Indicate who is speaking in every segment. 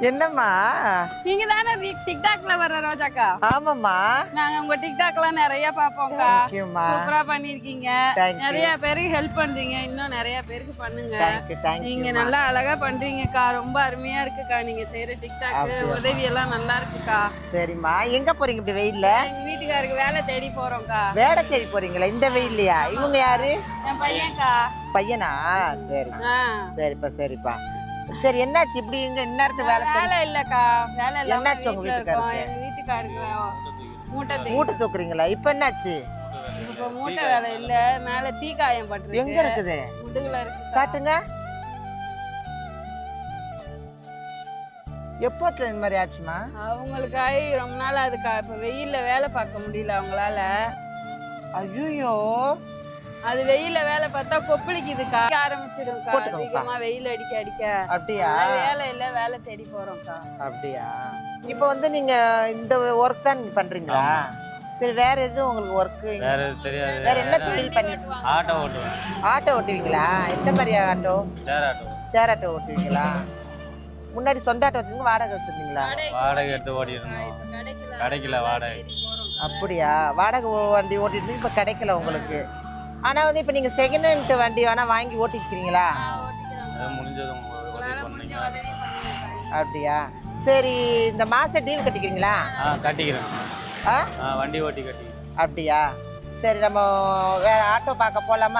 Speaker 1: என்னம்மா?
Speaker 2: நீங்க தானே டிக்டாக்ல வர்ற ரோஜாக்கா?
Speaker 1: ஆமாம்மா.
Speaker 2: நாங்க உங்க டிக்டாக்லாம் நிறைய பாப்போம்க்கா சூப்பரா பண்ணிருக்கீங்க நிறைய பேருக்கு ஹெல்ப் பண்றீங்க. இன்னும் நிறைய பேருக்கு பண்ணுங்க. நீங்க நல்லா அழகா பண்றீங்கக்கா. ரொம்ப அருமையா இருக்குக்கா. நீங்க செய்யற டிக்டாக்? உதவி எல்லாம் நல்லா இருக்குக்கா.
Speaker 1: சரிம்மா. எங்க போறீங்க இப்படி வெயில்ல?
Speaker 2: எங்க வீட்டுக்காருக்கு வேலை தேடி போறோம்க்கா.
Speaker 1: வேடை தேடி போறீங்களா? இந்த வெயில்லையா? இவங்க யாரு?
Speaker 2: என் பையன்க்கா.
Speaker 1: பையனா? சரி. சரிப்பா சரிப்பா. சரி என்னாச்சு? இப்படி இங்க இந்நேரத்து வேலை
Speaker 2: வேலை இல்லக்கா. வேலை இல்லாம
Speaker 1: என்னாச்சு உங்க வீட்டுக்காருக்கு?
Speaker 2: எங்க மூட்டை
Speaker 1: மூட்டை தூக்குறீங்களா? இப்ப என்னாச்சு?
Speaker 2: இப்ப மூட்டை வேலை இல்ல. மேல தீக்காயம் பட்டிருக்கு.
Speaker 1: எங்க இருக்குது?
Speaker 2: முதுகுல இருக்கு
Speaker 1: காட்டுங்க. எப்போ இந்த மாதிரி ஆச்சுமா?
Speaker 2: அவங்களுக்கு ஆகி ரொம்ப நாள் அதுக்கா இப்ப வெயில்ல வேலை பார்க்க முடியல அவங்களால.
Speaker 1: ஐயோ
Speaker 2: அது வெயில்ல வேலை பார்த்தா கொப்பளிக்குதுக்கா. ஆரம்பிச்சிடும்க்கா. அதிகமா வெயில் அடிக்க அடிக்க.
Speaker 1: அப்படியா?
Speaker 2: வேலை இல்ல வேலை தேடி போறோம்க்கா.
Speaker 1: அப்படியா? இப்போ வந்து நீங்க இந்த ஒர்க் தான் பண்றீங்களா? சரி வேற எதுவும் உங்களுக்கு ஒர்க்
Speaker 3: வேற எதுவும் தெரியாது.
Speaker 1: வேற என்ன தொழில் பண்ணிட்டு
Speaker 3: ஆட்டோ ஓட்டுவேன்.
Speaker 1: ஆட்டோ ஓட்டுவீங்களா? எந்த மாதிரி auto?
Speaker 3: Share auto.
Speaker 1: Share auto ஓட்டுவீங்களா? முன்னாடி சொந்த ஆட்டோ வச்சுருந்தீங்க வாடகை வச்சிருந்தீங்களா?
Speaker 3: வாடகை எடுத்து
Speaker 2: இப்ப கிடைக்கல
Speaker 3: வாடகை
Speaker 1: அப்படியா? வாடகை வண்டி ஓட்டிட்டு இப்போ கிடைக்கல உங்களுக்கு. ஆனா வந்து இப்போ நீங்க செகண்ட் ஹேண்ட் வண்டி வேணா வாங்கி ஓட்டிக்கிறீங்களா? அப்படியா? சரி இந்த மாசம் டியூ கட்டிக்கிறீங்களா?
Speaker 3: ஆ கட்டிக்கிறேன்.
Speaker 1: ஆ?
Speaker 3: வண்டி ஓட்டி கட்டி
Speaker 1: அப்படியா? சரி நம்ம வேற ஆட்டோ பார்க்க
Speaker 3: போகலாம்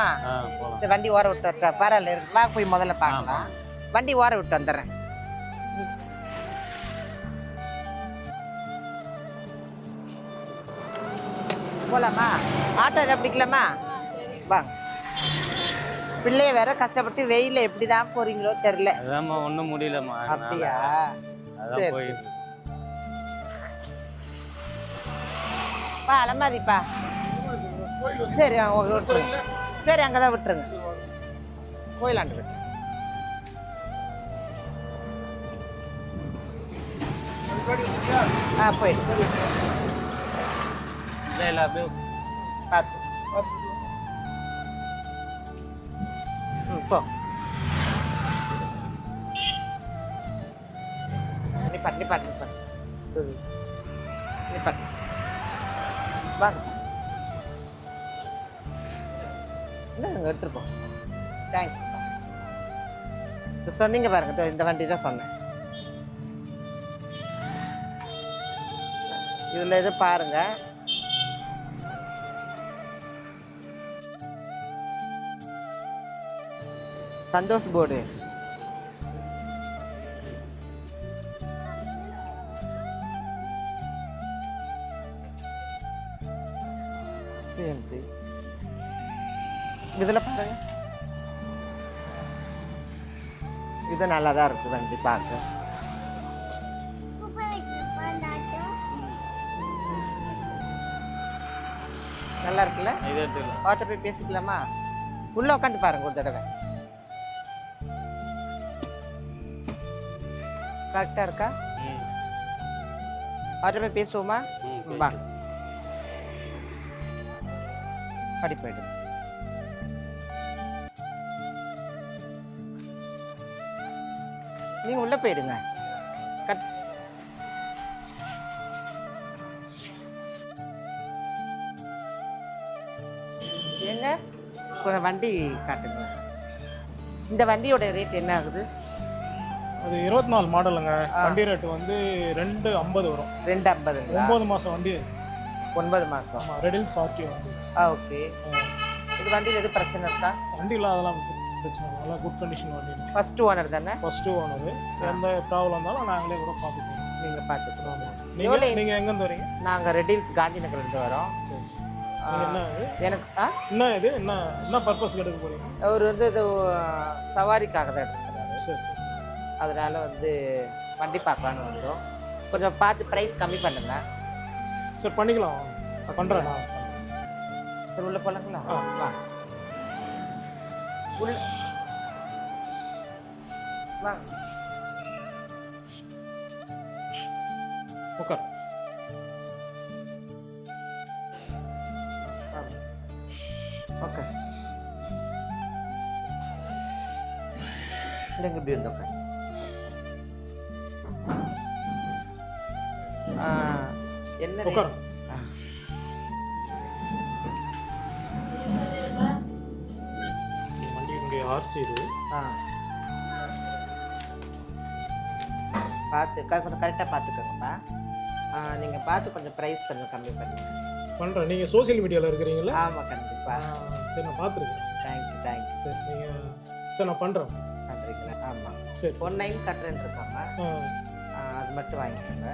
Speaker 1: இந்த வண்டி ஓர விட்டு வரட்டா பரவாயில்ல இருக்கு வா போய் முதல்ல பார்க்கலாம். வண்டி ஓர விட்டு வந்துடுறேன். போலாமா? ஆட்டோ எதாவது பிடிக்கலாமா? வாங்க பிள்ளைய வேற கஷ்டப்பட்டு வெயில எப்படி தான் போறீங்களோ தெரில
Speaker 3: அதாம்மா ஒன்றும் முடியலம்மா.
Speaker 1: அப்படியா?
Speaker 3: அதான்.
Speaker 1: பா அலமாரிப்பா சரி. விட்டுருங்க சரி அங்கே தான் விட்டுருங்க. கோயிலாண்டு விட்டு ஆ போயிட்டு
Speaker 3: இல்லை இல்லை அப்படியே
Speaker 1: பார்த்து ம் போ நிப்பாட்டு நிப்பாட் நிப்பாட்டு ம். நிப்பாட்டு வாங்க இந்தாங்க எடுத்துட்டு போ தேங்க்ஸ் சொன்னீங்க பாருங்க இந்த வண்டி தான் சொன்னேன் இதில் எதுவும் பாருங்கள் சந்தோஷ் போர்டு சேம் இதில் பாருங்க. இது நல்லா தான் இருக்கு வண்டி பார்க்க. நல்லா இருக்குல்ல? பாட்ட போய் பேசிக்கலாமா? உள்ள உட்காந்து பாருங்க ஒரு தடவை. கரெக்டா இருக்கா? பாட்ட போய் பேசுவோமா? வா.
Speaker 3: பேசு.
Speaker 1: படி போயிடு. நீங்க உள்ள போயிடுங்க. கட். கொஞ்சம் வண்டி காட்டுங்க. இந்த வண்டியோட ரேட் என்ன ஆகுது?
Speaker 4: அது இருபத்தி நாலு மாடலுங்க. வண்டி ரேட்டு வந்து ரெண்டு ஐம்பது வரும்.
Speaker 1: ரெண்டு ஐம்பதுங்களா
Speaker 4: ஒம்பது மாதம் வண்டி.
Speaker 1: ஒன்பது மாசம்.
Speaker 4: ஆமாம் ரெடில் சார்ட்டி வண்டி.
Speaker 1: ஆ ஓகே. இது வண்டியில் எதுவும் பிரச்சனை இருக்கா?
Speaker 4: வண்டியில் அதெல்லாம் பிரச்சனை இல்லை. நல்லா குட் கண்டிஷன் வண்டி.
Speaker 1: ஃபர்ஸ்ட் ஓனர் தானே?
Speaker 4: ஃபர்ஸ்ட் ஓனரு எந்த ப்ராப்ளம் இருந்தாலும் நாங்களே கூட பார்த்துக்கோம்
Speaker 1: நீங்க பார்த்துக்கலாம்
Speaker 4: நீங்கள் நீங்கள் எங்கேருந்து வரீங்க?
Speaker 1: நாங்க ரெட்டில்ஸ் காந்தி நகர்ல இருந்து வரோம்
Speaker 4: நீங்கள்
Speaker 1: எனக்கு
Speaker 4: என்ன இது? என்ன என்ன பர்பஸ்க்கு எடுக்க போறீங்க?
Speaker 1: அவர் வந்து இது சவாரிக்காக தான் எடுத்துக்கிறாரு.
Speaker 4: சரி சரி.
Speaker 1: அதனால வந்து வண்டி பார்க்கலான்னு வந்தோம். கொஞ்சம் பார்த்து ப்ரைஸ் கம்மி பண்ணுங்க.
Speaker 4: சரி பண்ணிக்கலாம். பண்ணுறேன்
Speaker 1: சரி உள்ள போலாங்களா?
Speaker 4: ஆ.
Speaker 1: வா. உள்ள. வா.
Speaker 4: உட்கார்.
Speaker 1: ஓகே இல்லைங்க இப்படி இருந்தோம்? என்ன
Speaker 4: வண்டியினுடைய ஆர்சி இது.
Speaker 1: ஆ. பார்த்து கொஞ்சம் கரெக்டாக பார்த்துக்கோங்கப்பா ஆ, நீங்க பார்த்து கொஞ்சம் ப்ரைஸ் கொஞ்சம் கம்மி பண்ணுங்க.
Speaker 4: பண்ணுறேன் நீங்கள் சோஷியல் மீடியாவில் இருக்கிறீங்களா?
Speaker 1: ஆமா கண்டிப்பா.
Speaker 4: சரி நான் பார்த்துருக்கேன்
Speaker 1: தேங்க்யூ தேங்க்யூ
Speaker 4: சரி நீங்கள் சரி நான் பண்ணுறேன்
Speaker 1: பண்ணுறீங்களா ஆமா.
Speaker 4: சரி
Speaker 1: ஒன் நைன் கட்டுறேன்னு அது மட்டும் வாங்கிக்கோங்க.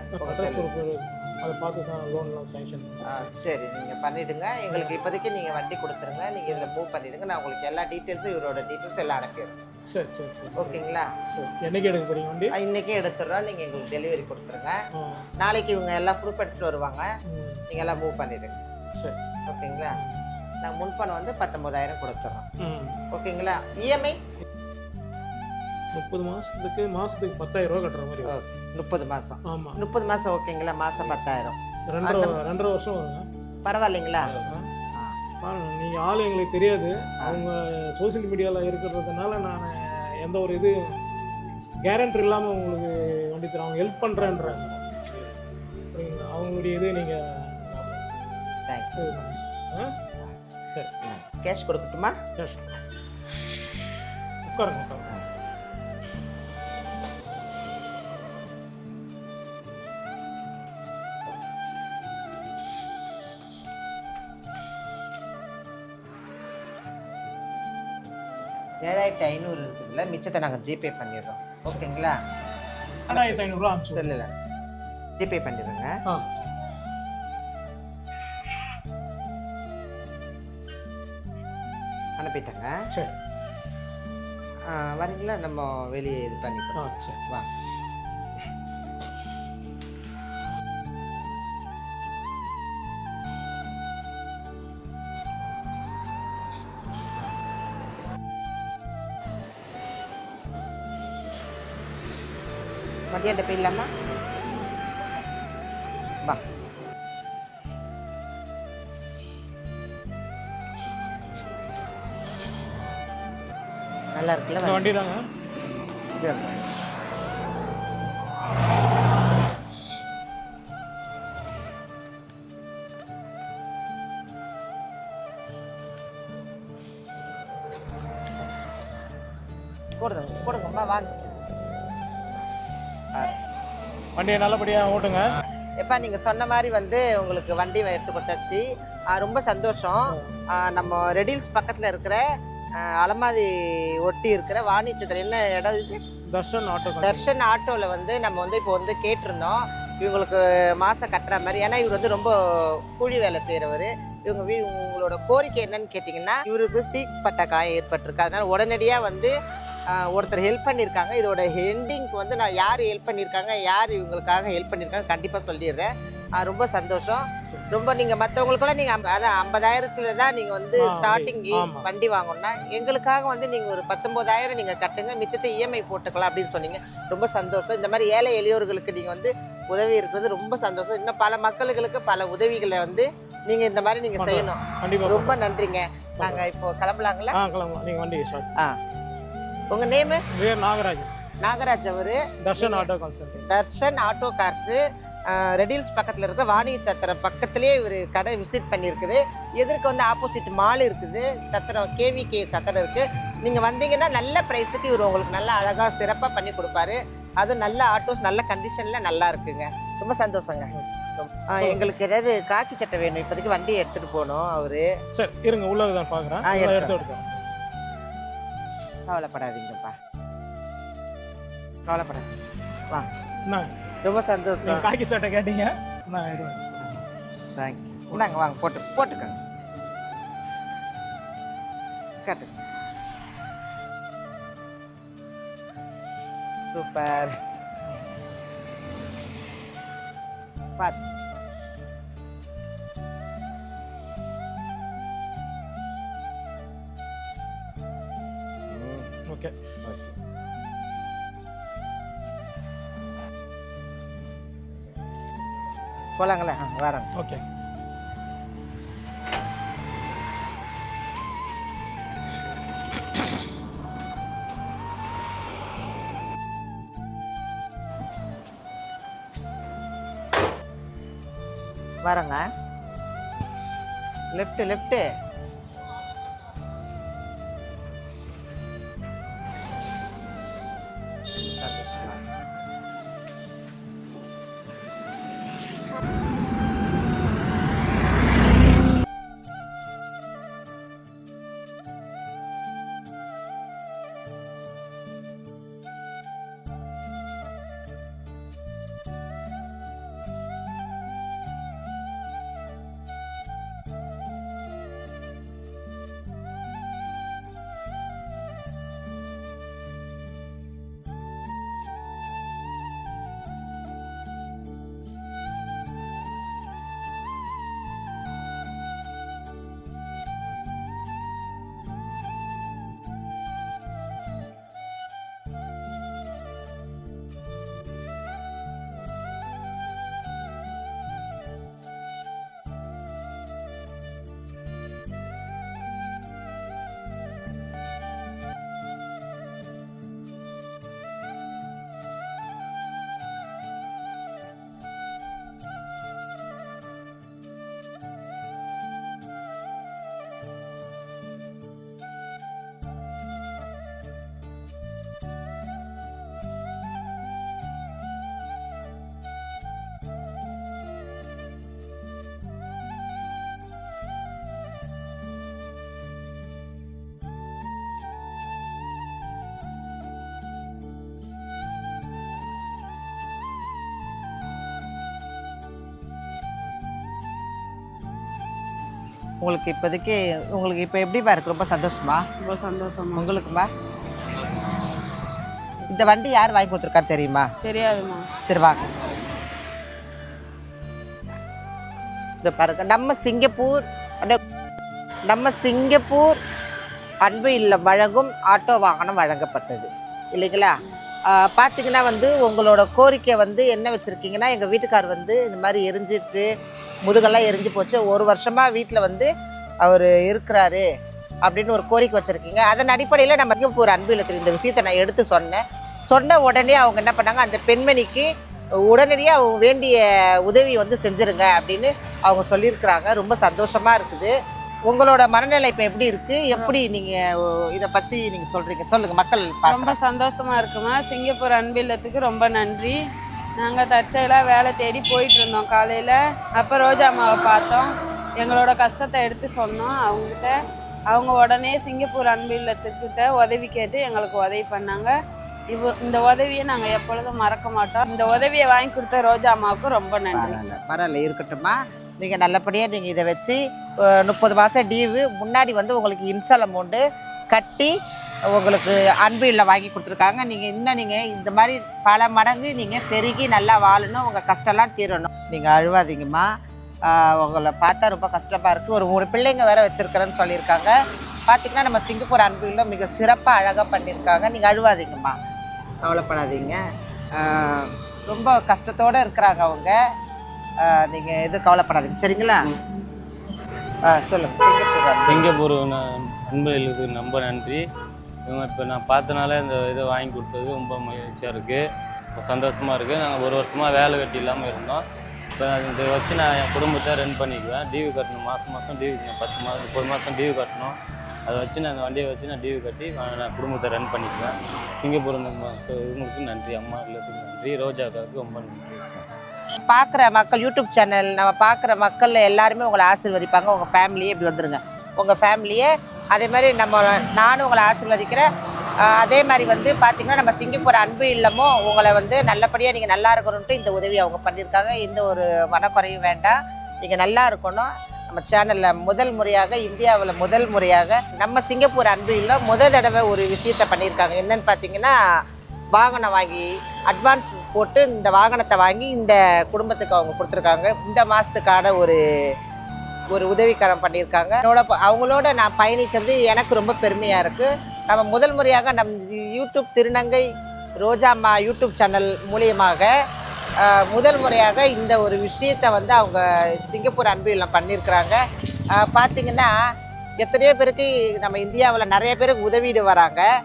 Speaker 4: அதை பார்த்து தான் லோன்லாம் சேங்ஷன்
Speaker 1: ஆ, சரி நீங்க பண்ணிடுங்க. எங்களுக்கு இப்போதைக்கு நீங்க வண்டி கொடுத்துருங்க. நீங்க இதுல மூவ் பண்ணிடுங்க. நான் உங்களுக்கு எல்லா டீட்டெயில்ஸும் இவரோட டீட்டெயில்ஸ் எல்லாம் அனுப்பிடுறேன்
Speaker 4: சரி சரி சரி
Speaker 1: ஓகேங்களா?
Speaker 4: சரி. என்னைக்கு எடுக்க போறீங்க வண்டி?
Speaker 1: ஆ, இன்னைக்கே எடுத்துடுறோம். நீங்க எங்களுக்கு டெலிவரி கொடுத்துருங்க. நாளைக்கு இவங்க எல்லாம் ப்ரூஃப் எடுத்துட்டு வருவாங்க.
Speaker 4: ம்,
Speaker 1: நீங்க எல்லாம் மூவ் பண்ணிடுங்க.
Speaker 4: சரி.
Speaker 1: ஓகேங்களா? நாங்கள் முன்பணம் வந்து பத்தொன்பதாயிரம் கொடுத்துட்றோம் ஓகேங்களா? இஎம்ஐ
Speaker 4: முப்பது மாதத்துக்கு மாதத்துக்கு பத்தாயிரம் ரூபா கட்டுற மாதிரி வரும்.
Speaker 1: முப்பது மாதம்
Speaker 4: ஆமாம்
Speaker 1: முப்பது மாதம் ஓகேங்களா? மாதம் பத்தாயிரம்.
Speaker 4: ரெண்டரை ரெண்டரை வருஷம்
Speaker 1: பரவாயில்லைங்களா?
Speaker 4: நீங்கள் ஆள் எங்களுக்கு தெரியாது. அவங்க சோஷியல் மீடியாவில் இருக்கிறதுனால நான் எந்த ஒரு இது கேரண்டர் இல்லாமல் உங்களுக்கு வண்டி தரேன். அவங்க ஹெல்ப் பண்ணுறேன்றாங்க அவங்களுடைய இது நீங்கள்
Speaker 1: தேங்க்ஸ்
Speaker 4: சரி.
Speaker 1: கேஷ் கொடுக்கட்டுமா?
Speaker 4: Yes. உட்காருங்க உட்காருங்க.
Speaker 1: ஏழாயிரத்தி ஐநூறு இருக்குதுல்ல? மிச்சத்தை நாங்கள் ஜிபே பண்ணிடுறோம். ஓகேங்களா?
Speaker 4: ரெண்டாயிரத்தி ஐநூறுரூவா அனுப்பிச்சு.
Speaker 1: சொல்லல ஜிபே பண்ணிடுங்க.
Speaker 4: ஆ.
Speaker 1: அனுப்பிட்டேங்க.
Speaker 4: சரி.
Speaker 1: ஆ, வரீங்களா? நம்ம வெளியே இது
Speaker 4: ஆ
Speaker 1: பண்ணிக்கிறோம்
Speaker 4: சரி.
Speaker 1: வா. மதியாண்ட போயிடலாமா வா நல்லா இருக்குல்ல
Speaker 4: இந்த வண்டி தாங்க.
Speaker 1: போடுங்க போடுங்கம்மா வாங்க.
Speaker 4: வண்டியை நல்லபடியாக ஓட்டுங்க.
Speaker 1: எப்பா நீங்க சொன்ன மாதிரி வந்து உங்களுக்கு வண்டி எடுத்து கொடுத்தாச்சு. ரொம்ப சந்தோஷம். நம்ம ரெடில்ஸ் பக்கத்துல இருக்கிற அலமாதி ஒட்டி இருக்கிற வாணிச்சத்திரம் என்ன இடம் இது?
Speaker 4: தர்ஷன் ஆட்டோ
Speaker 1: தர்ஷன் ஆட்டோவில் வந்து நம்ம வந்து இப்போ வந்து கேட்டிருந்தோம். இவங்களுக்கு மாதம் கட்டுற மாதிரி. ஏன்னா இவர் வந்து ரொம்ப கூலி வேலை செய்கிறவர் இவங்க வீ உங்களோட கோரிக்கை என்னன்னு கேட்டிங்கன்னா இவருக்கு தீப்பட்ட காயம் ஏற்பட்டிருக்கு. அதனால உடனடியாக வந்து ஒருத்தர் ஹெல்ப் பண்ணியிருக்காங்க. இதோட ஹெண்டிங்க்கு வந்து நான் யார் ஹெல்ப் பண்ணியிருக்காங்க யார் இவங்களுக்காக ஹெல்ப் பண்ணியிருக்காங்க கண்டிப்பாக சொல்லிடுறேன். ரொம்ப சந்தோஷம். ரொம்ப நீங்கள் மற்றவங்களுக்கெல்லாம் நீங்கள் அதான் ஐம்பதாயிரத்துல தான் நீங்கள் வந்து ஸ்டார்டிங். வண்டி வாங்கணும்னா எங்களுக்காக வந்து நீங்கள் ஒரு பத்தொம்போதாயிரம் நீங்கள் கட்டுங்க மித்தத்தை இஎம்ஐ போட்டுக்கலாம் அப்படின்னு சொன்னீங்க. ரொம்ப சந்தோஷம். இந்த மாதிரி ஏழை எளியோர்களுக்கு நீங்கள் வந்து உதவி இருக்கிறது ரொம்ப சந்தோஷம். இன்னும் பல மக்களுக்கு பல உதவிகளை வந்து நீங்கள் இந்த மாதிரி நீங்கள். செய்யணும். ரொம்ப நன்றிங்க. நாங்கள் இப்போ கிளம்பலாங்களா?
Speaker 4: கிளம்பலாம். நீங்கள் வண்டி
Speaker 1: ஆ. உங்கள் நேமு?
Speaker 4: வேர் நாகராஜன்.
Speaker 1: நாகராஜ் அவரு.
Speaker 4: Darshan auto consulting
Speaker 1: Darshan auto cars Redhills பக்கத்தில் இருக்க வாணி சத்திரம் பக்கத்துலேயே ஒரு கடை விசிட் பண்ணியிருக்குது. எதிர்க்க வந்து ஆப்போசிட் மால் இருக்குது. சத்திரம் கேவிகே சத்திரம் இருக்குது நீங்கள் வந்தீங்கன்னா நல்ல ப்ரைஸுக்கு இவர் உங்களுக்கு நல்ல அழகாக சிறப்பாக பண்ணி கொடுப்பாரு. அதுவும் நல்ல ஆட்டோஸ் நல்ல கண்டிஷனில் நல்லா இருக்குங்க. ரொம்ப சந்தோஷங்க. எங்களுக்கு ஏதாவது காக்கி சட்டை வேணும். இப்போதைக்கு வண்டியை எடுத்துகிட்டு போகணும் அவரு.
Speaker 4: சரி இருங்க உள்ளது தான் பார்க்குறேன் எடுத்து
Speaker 1: கவலைப்படாதீங்கப்பா. கவலைப்படாதீங்க. வா. ரொம்ப சந்தோஷம்.
Speaker 4: காக்கி சட்டை கேட்டீங்க.
Speaker 1: தேங்க்யூ இந்தாங்க வாங்க போட்டு போட்டுக்கோங்க. கட்டு. சூப்பர் பார்த்து
Speaker 4: ஓகே
Speaker 1: போலாங்களே ஆ வரேன்.
Speaker 4: ஓகே
Speaker 1: வரங்க. லெஃப்ட் லெஃப்ட் உங்களுக்கு இப்போதைக்கு உங்களுக்கு இப்போ எப்படிப்பா இருக்கு? ரொம்ப சந்தோஷமா?
Speaker 2: ரொம்ப சந்தோஷமா.
Speaker 1: உங்களுக்குமா? இந்த வண்டி யார் வாங்கி கொடுத்துருக்கா தெரியுமா?
Speaker 2: தெரியாதுமா
Speaker 1: சரி வாங்க இந்த பாருங்க. நம்ம சிங்கப்பூர் நம்ம சிங்கப்பூர் அன்பு இல்லம் வழங்கும் ஆட்டோ வாகனம் வழங்கப்பட்டது. இல்லைங்களா? பார்த்தீங்கன்னா வந்து உங்களோட கோரிக்கை வந்து என்ன வச்சுருக்கீங்கன்னா எங்கள் வீட்டுக்கார் வந்து இந்த மாதிரி எரிஞ்சிட்டு முதுகெல்லாம் எரிஞ்சு போச்சு. ஒரு வருஷமாக வீட்டில் வந்து அவர் இருக்கிறாரு அப்படின்னு ஒரு கோரிக்கை வச்சுருக்கீங்க. அதன் அடிப்படையில் நம்ம ஒரு அன்பு இல்லத்தில் இந்த விஷயத்தை நான் எடுத்து சொன்னேன். சொன்ன உடனே அவங்க என்ன பண்ணாங்க அந்த பெண்மணிக்கு உடனடியாக அவங்க வேண்டிய உதவி வந்து செஞ்சுருங்க அப்படின்னு அவங்க சொல்லியிருக்கிறாங்க. ரொம்ப சந்தோஷமாக இருக்குது. உங்களோட மனநிலை இப்போ எப்படி இருக்கு? எப்படி நீங்கள் இதை பற்றி நீங்கள் சொல்கிறீங்க சொல்லுங்கள் மக்கள்
Speaker 2: ரொம்ப
Speaker 1: சந்தோஷமாக
Speaker 2: சந்தோஷமா இருக்குமா? சிங்கப்பூர் அன்பில்லத்துக்கு ரொம்ப நன்றி. நாங்கள் தற்செயலாக வேலை தேடி போயிட்டு இருந்தோம் காலையில். அப்போ ரோஜா அம்மாவை பார்த்தோம். எங்களோட கஷ்டத்தை எடுத்து சொன்னோம். அவங்ககிட்ட அவங்க உடனே சிங்கப்பூர் அன்பு இல்லத்துக்கிட்ட உதவி கேட்டு எங்களுக்கு உதவி பண்ணாங்க. இவ இந்த உதவியை நாங்கள் எப்பொழுதும் மறக்க மாட்டோம். இந்த உதவியை வாங்கி கொடுத்த ரோஜா அம்மாவுக்கு ரொம்ப நன்றி.
Speaker 1: பரவாயில்ல இருக்கட்டும்மா. நீங்கள் நல்லபடியாக நீங்கள் இதை வச்சு முப்பது மாதம் டீவு முன்னாடி வந்து உங்களுக்கு இன்சல் அமௌண்ட்டு கட்டி உங்களுக்கு அன்பு இல்லை வாங்கி கொடுத்துருக்காங்க. நீங்கள் இன்னும் நீங்கள் இந்த மாதிரி பல மடங்கு நீங்கள் பெருகி நல்லா வாழணும். உங்கள் கஷ்டம்லாம் தீரணும். நீங்கள் அழுவாதீங்கம்மா. உங்களை பார்த்தா ரொம்ப கஷ்டமாக இருக்குது ஒரு மூணு பிள்ளைங்க வேறு வச்சுருக்கிறேன்னு சொல்லியிருக்காங்க. பார்த்திங்கன்னா நம்ம சிங்கப்பூர் அன்பு இல்லம் மிக சிறப்பாக அழகாக பண்ணியிருக்காங்க. நீங்கள் அழுவாதீங்கம்மா. கவலைப்படாதீங்க. ரொம்ப கஷ்டத்தோடு இருக்கிறாங்க அவங்க. நீங்கள் எதுவும் கவலைப்படாதீங்க. சரிங்களா? ஆ சொல்லுங்கள் சிங்கப்பூர் அன்பு.
Speaker 3: சிங்கப்பூர் ரொம்ப நன்றி. இவங்க இப்போ நான் பார்த்தனால இந்த இதை வாங்கி கொடுத்தது ரொம்ப மகிழ்ச்சியாக இருக்குது இப்போ சந்தோஷமாக இருக்குது நாங்கள் ஒரு வருஷமாக வேலை வெட்டி இல்லாமல் இருந்தோம். இப்போ இதை வச்சு நான் என் குடும்பத்தை ரன் பண்ணிக்குவேன். டிவி கட்டணும். மாதம் மாதம் டிவி நான் பத்து மாதம் முப்பது மாதம் டிவி கட்டணும். அதை வச்சு நான் அந்த வண்டியை வச்சு நான் டிவி கட்டி நான் குடும்பத்தை ரன் பண்ணிக்குவேன். சிங்கப்பூர் இவங்களுக்கு நன்றி. அம்மா எல்லாத்துக்கும் நன்றி. ரோஜாக்காவுக்கு ரொம்ப நன்றி.
Speaker 1: பார்க்குற மக்கள் யூடியூப் சேனல் நம்ம பார்க்குற மக்கள் எல்லாருமே உங்களை ஆசீர்வதிப்பாங்க. உங்கள் ஃபேமிலியே இப்படி வந்துருங்க. உங்கள் ஃபேமிலியே அதே மாதிரி நம்ம நானும் உங்களை ஆசீர்வதிக்கிறேன். அதே மாதிரி வந்து பார்த்தீங்கன்னா நம்ம சிங்கப்பூர் அன்பு இல்லமும் உங்களை வந்து நல்லபடியாக நீங்கள் நல்லா இருக்கணும்ட்டு இந்த உதவி அவங்க பண்ணியிருக்காங்க. எந்த ஒரு மனக்குறையும் வேண்டாம். நீங்கள் நல்லா இருக்கணும். நம்ம சேனலில் முதல் முறையாக இந்தியாவில் முதல் முறையாக நம்ம சிங்கப்பூர் அன்பு இல்லை முதல் தடவை ஒரு விஷயத்தை பண்ணியிருக்காங்க. என்னன்னு பார்த்தீங்கன்னா வாகனம் வாங்கி அட்வான்ஸ் போட்டு இந்த வாகனத்தை வாங்கி இந்த குடும்பத்துக்கு அவங்க கொடுத்துருக்காங்க. இந்த மாதத்துக்கான ஒரு ஒரு உதவிக்கரம் பண்ணியிருக்காங்க. என்னோட ப- அவங்களோட நான் பயணிக்கிறது எனக்கு ரொம்ப பெருமையாக இருக்குது நம்ம முதல் முறையாக நம் யூடியூப் திருநங்கை ரோஜாம்மா யூடியூப் சேனல் மூலியமாக முதல் முறையாக இந்த ஒரு விஷயத்தை வந்து அவங்க சிங்கப்பூர் அன்பு இல்லம் பண்ணியிருக்கிறாங்க. பார்த்திங்கன்னா பார்த்தீங்கன்னா எத்தனையோ பேருக்கு நம்ம இந்தியாவில் நிறைய பேருக்கு உதவிட்டு வராங்க.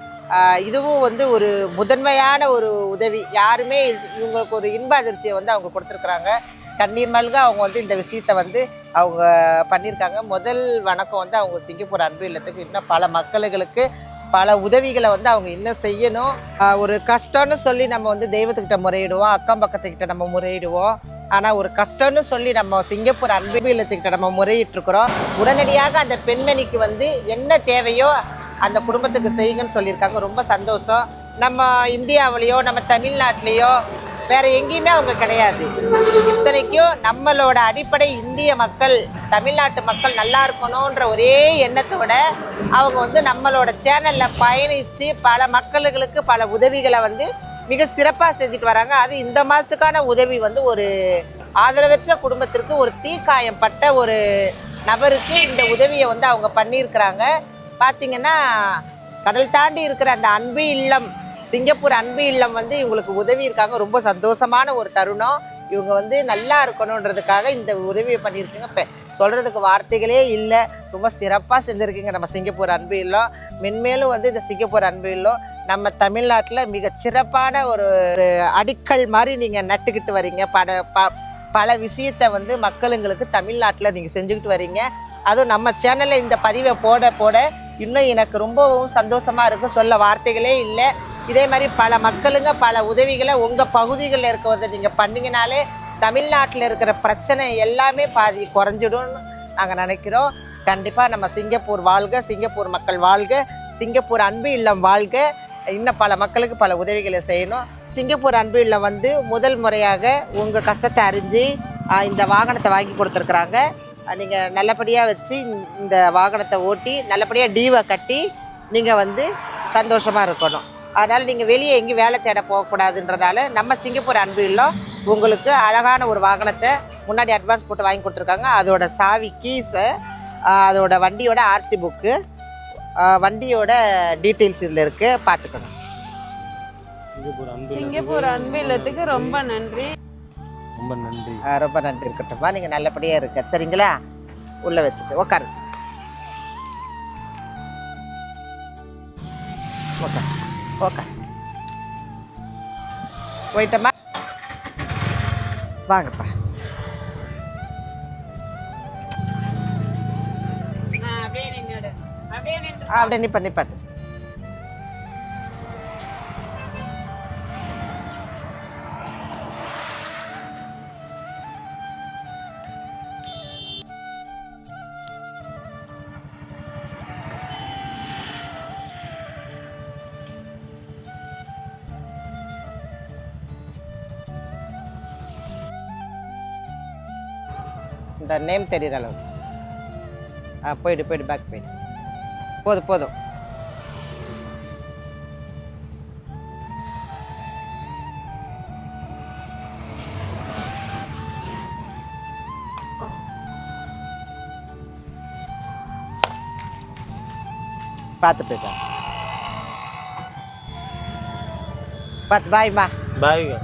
Speaker 1: இதுவும் வந்து ஒரு முதன்மையான ஒரு உதவி. யாருமே இவங்களுக்கு ஒரு இன்ப அதிர்ச்சியை வந்து அவங்க கொடுத்துருக்குறாங்க. கண்ணீர் மல்க அவங்க வந்து இந்த விஷயத்த வந்து அவங்க பண்ணியிருக்காங்க. முதல் வணக்கம் வந்து அவங்க சிங்கப்பூர் அன்பு இல்லத்துக்கு இன்னும் பல மக்களுக்கு பல உதவிகளை வந்து அவங்க இன்னும் செய்யணும். ஒரு கஷ்டம்னு சொல்லி நம்ம வந்து தெய்வத்துக்கிட்ட முறையிடுவோம் அக்கம் பக்கத்துக்கிட்ட நம்ம முறையிடுவோம். ஆனால் ஒரு கஷ்டம்னு சொல்லி நம்ம சிங்கப்பூர் அன்பு இல்லத்துக்கிட்ட நம்ம முறையிட்டுருக்குறோம். உடனடியாக அந்த பெண்மணிக்கு வந்து என்ன தேவையோ அந்த குடும்பத்துக்கு செய்யுங்கன்னு சொல்லியிருக்காங்க. ரொம்ப சந்தோஷம். நம்ம இந்தியாவிலேயோ நம்ம தமிழ்நாட்டிலேயோ வேற எங்கேயுமே அவங்க கிடையாது. இத்தனைக்கும் நம்மளோட அடிப்படை இந்திய மக்கள் தமிழ்நாட்டு மக்கள் நல்லா இருக்கணுன்ற ஒரே எண்ணத்தோட அவங்க வந்து நம்மளோட சேனல்ல பயணித்து பல மக்களுக்கு பல உதவிகளை வந்து மிக சிறப்பாக செஞ்சுட்டு வராங்க. அது இந்த மாதத்துக்கான உதவி வந்து ஒரு ஆதரவற்ற குடும்பத்திற்கு ஒரு தீக்காயம் பட்ட ஒரு நபருக்கு இந்த உதவியை வந்து அவங்க பண்ணியிருக்கிறாங்க. பார்த்தீங்கன்னா கடல் தாண்டி இருக்கிற அந்த அன்பு இல்லம் சிங்கப்பூர் அன்பு இல்லம் வந்து இவங்களுக்கு உதவி இருக்காங்க. ரொம்ப சந்தோஷமான ஒரு தருணம். இவங்க வந்து நல்லா இருக்கணுன்றதுக்காக இந்த உதவியை பண்ணியிருக்குங்க. இப்போ சொல்கிறதுக்கு வார்த்தைகளே இல்லை. ரொம்ப சிறப்பாக செஞ்சுருக்கீங்க நம்ம சிங்கப்பூர் அன்பு இல்லம். மென்மேலும் வந்து இந்த சிங்கப்பூர் அன்பு இல்லம் நம்ம தமிழ்நாட்டில் மிக சிறப்பான ஒரு ஒரு அடிக்கல் மாதிரி நீங்கள் நட்டுக்கிட்டு வரீங்க. பட ப பல விஷயத்தை வந்து மக்களுங்களுக்கு தமிழ்நாட்டில் நீங்கள் செஞ்சுக்கிட்டு வரீங்க. அதுவும் நம்ம சேனலில் இந்த பதிவை போட போட இன்னும் எனக்கு ரொம்பவும் சந்தோஷமாக இருக்கும் சொல்ல வார்த்தைகளே இல்லை. இதே மாதிரி பல மக்களுங்க பல உதவிகளை உங்கள் பகுதிகளில் இருக்கிறத நீங்கள் பண்ணிங்கனாலே தமிழ்நாட்டில் இருக்கிற பிரச்சனை எல்லாமே பாதி குறைஞ்சிடும்னு நாங்கள் நினைக்கிறோம். கண்டிப்பாக நம்ம சிங்கப்பூர் வாழ்க சிங்கப்பூர் மக்கள் வாழ்க சிங்கப்பூர் அன்பு இல்லம் வாழ்க. இன்னும் பல மக்களுக்கு பல உதவிகளை செய்யணும். சிங்கப்பூர் அன்பு இல்லம் வந்து முதல் முறையாக உங்கள் கஷ்டத்தை அறிஞ்சு இந்த வாகனத்தை வாங்கி கொடுத்துருக்குறாங்க. நீங்கள் நல்லபடியாக வச்சு இந்த வாகனத்தை ஓட்டி நல்லபடியாக டீவை கட்டி நீங்கள் வந்து சந்தோஷமாக இருக்கணும். அதனால் நீங்கள் வெளியே எங்கேயும் வேலை தேட போகக்கூடாதுன்றதால நம்ம சிங்கப்பூர் அன்பு இல்லம் உங்களுக்கு அழகான ஒரு வாகனத்தை முன்னாடி அட்வான்ஸ் போட்டு வாங்கி கொடுத்துருக்காங்க. அதோட சாவி கீஸு அதோட வண்டியோட ஆர்சி புக்கு வண்டியோட டீட்டெயில்ஸ் இதில் இருக்குது பார்த்துக்கோங்க.
Speaker 3: சிங்கப்பூர் அன்பு
Speaker 2: இல்லத்துக்கு ரொம்ப நன்றி.
Speaker 3: ரொம்ப நன்றி.
Speaker 1: ஆ, ரொம்ப நன்றி இருக்கட்டும்ப்பா நீங்கள் நல்லபடியாக இருக்க சரிங்களா? உள்ளே வச்சுட்டு உட்காரு உட்கார் உட்கார் போயிட்டோமா வாங்கப்பா.
Speaker 2: அப்படியே
Speaker 1: நிப்பாட்டு இந்த நேம் தெரிகிற அளவு ஆ போயிடு போயிடு பேக் போயிடு. போதும் போதும். பார்த்து போயிட்டா பார்த்து பாய்மா
Speaker 3: பாய்ங்க